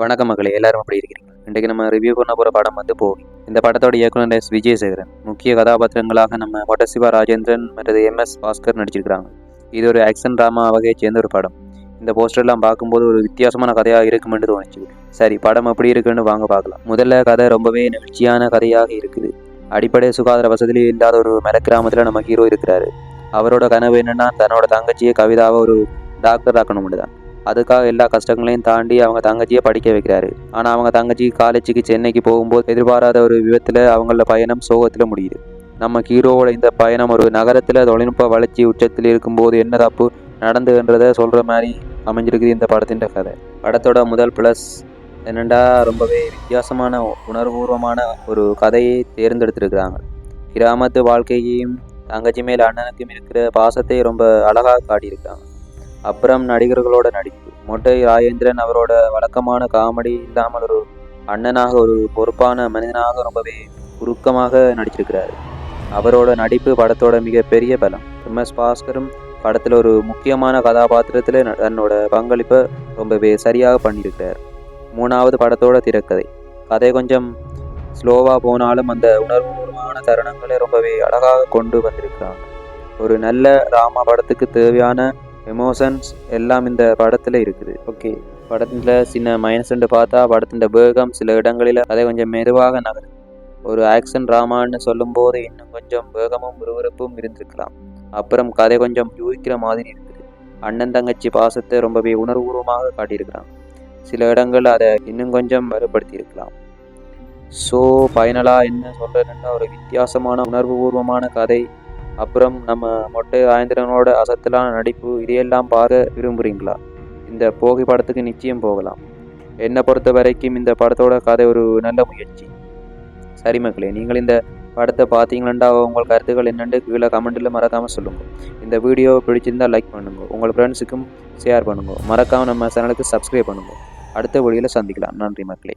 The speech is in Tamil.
வணக்க மகளே எல்லாரும் அப்படி இருக்கிறீங்க? இன்றைக்கு நம்ம ரிவ்யூ பண்ண போகிற படம் வந்து போகி இந்த படத்தோட இயக்குனர் எஸ் விஜயசேகரன். முக்கிய கதாபாத்திரங்களாக நம்ம வட்டசிவா ராஜேந்திரன் மற்றது எம் எஸ் பாஸ்கர் நடிச்சிருக்கிறாங்க. இது ஒரு ஆக்ஷன் ட்ராமா வகையை சேர்ந்த ஒரு படம். இந்த போஸ்டர்லாம் பார்க்கும்போது ஒரு வித்தியாசமான கதையாக இருக்குமென்று தோணுச்சு. சரி படம் எப்படி இருக்குன்னு வாங்க பார்க்கலாம். முதல்ல கதை ரொம்பவே நெகிழ்ச்சியான கதையாக இருக்குது. அடிப்படை சுகாதார வசதியே இல்லாத ஒரு மர கிராமத்தில் நம்ம ஹீரோ இருக்கிறாரு. அவரோட கனவு என்னென்னா தன்னோட தங்கச்சியை கவிதாவை ஒரு டாக்டர் ஆக்கணும் தான் அதுக்காக எல்லா கஷ்டங்களையும் தாண்டி அவங்க தங்கச்சியை படிக்க வைக்கிறாரு. ஆனால் அவங்க தங்கச்சி காலேஜுக்கு சென்னைக்கு போகும்போது எதிர்பாராத ஒரு விபத்தில் அவங்கள பயணம் சோகத்தில் முடியுது. நம்ம ஹீரோவோட இந்த பயணம் ஒரு நகரத்தில் தொழில்நுட்ப வளர்ச்சி உச்சத்தில் இருக்கும்போது என்ன தப்பு நடந்துன்றதை சொல்கிற மாதிரி அமைஞ்சிருக்குது இந்த படத்தின் கதை. படத்தோட முதல் ப்ளஸ் என்னென்னா ரொம்பவே வித்தியாசமான உணர்வுபூர்வமான ஒரு கதையை தேர்ந்தெடுத்திருக்கிறாங்க. கிராமத்து வாழ்க்கையையும் தங்கச்சி மேல் அண்ணனுக்கும் இருக்கிற பாசத்தை ரொம்ப அழகாக காட்டியிருக்காங்க. அப்புறம் நடிகர்களோட நடிப்பு. மொட்டை ராஜேந்திரன் அவரோட வழக்கமான காமெடி இல்லாமல் ஒரு அண்ணனாக ஒரு பொறுப்பான மனிதனாக ரொம்பவே உருக்கமாக நடிச்சிருக்கிறார். அவரோட நடிப்பு படத்தோட மிகப்பெரிய பலம். எம். எஸ். பாஸ்கரும் படத்தில் ஒரு முக்கியமான கதாபாத்திரத்தில் தன்னோட பங்களிப்பை ரொம்பவே சரியாக பண்ணியிருக்கிறார். மூணாவது படத்தோட திரைக்கதை. கதை கொஞ்சம் ஸ்லோவாக போனாலும் அந்த உணர்வுபூர்வமான தருணங்களை ரொம்பவே அழகாக கொண்டு வந்திருக்கிறாங்க. ஒரு நல்ல ராமா படத்துக்கு தேவையான எமோஷன்ஸ் எல்லாம் இந்த படத்தில் இருக்குது. ஓகே படத்தில் சின்ன மைனஸ்ன்னு பார்த்தா படத்தின் வேகம் சில இடங்களில் அதை கொஞ்சம் மெதுவாக நகரும். ஒரு ஆக்ஷன் ட்ராமான்னு சொல்லும்போது இன்னும் கொஞ்சம் வேகமும் விறுவிறுப்பும் இருந்திருக்கலாம். அப்புறம் கதை கொஞ்சம் யூகிக்கிற மாதிரி இருக்குது. அண்ணன் தங்கச்சி பாசத்தை ரொம்பவே உணர்வுபூர்வமாக காட்டியிருக்கிறான். சில இடங்கள் அதை இன்னும் கொஞ்சம் வலுப்படுத்தியிருக்கலாம். ஸோ ஃபைனலாக என்ன சொல்கிறேன்னா ஒரு வித்தியாசமான உணர்வுபூர்வமான கதை அப்புறம் நம்ம மொட்டை ஆயந்திரனோட அசத்தலான நடிப்பு இதையெல்லாம் பார்க்க விரும்புகிறீங்களா இந்த போகி படத்துக்கு நிச்சயம் போகலாம். என்னை பொறுத்த வரைக்கும் இந்த படத்தோட கதை ஒரு நல்ல முயற்சி. சரி மக்களே நீங்கள் இந்த படத்தை பார்த்தீங்களா உங்கள் கருத்துக்கள் என்னென்னு கீழே கமெண்ட்டில் மறக்காமல் சொல்லுங்கள் இந்த வீடியோ பிடிச்சிருந்தா லைக் பண்ணுங்கள் உங்கள் ஃப்ரெண்ட்ஸுக்கும் ஷேர் பண்ணுங்கள் மறக்காமல் நம்ம சேனலுக்கு சப்ஸ்கிரைப் பண்ணுங்கள் அடுத்த வீடியோவில் சந்திக்கலாம். நன்றி மக்களே.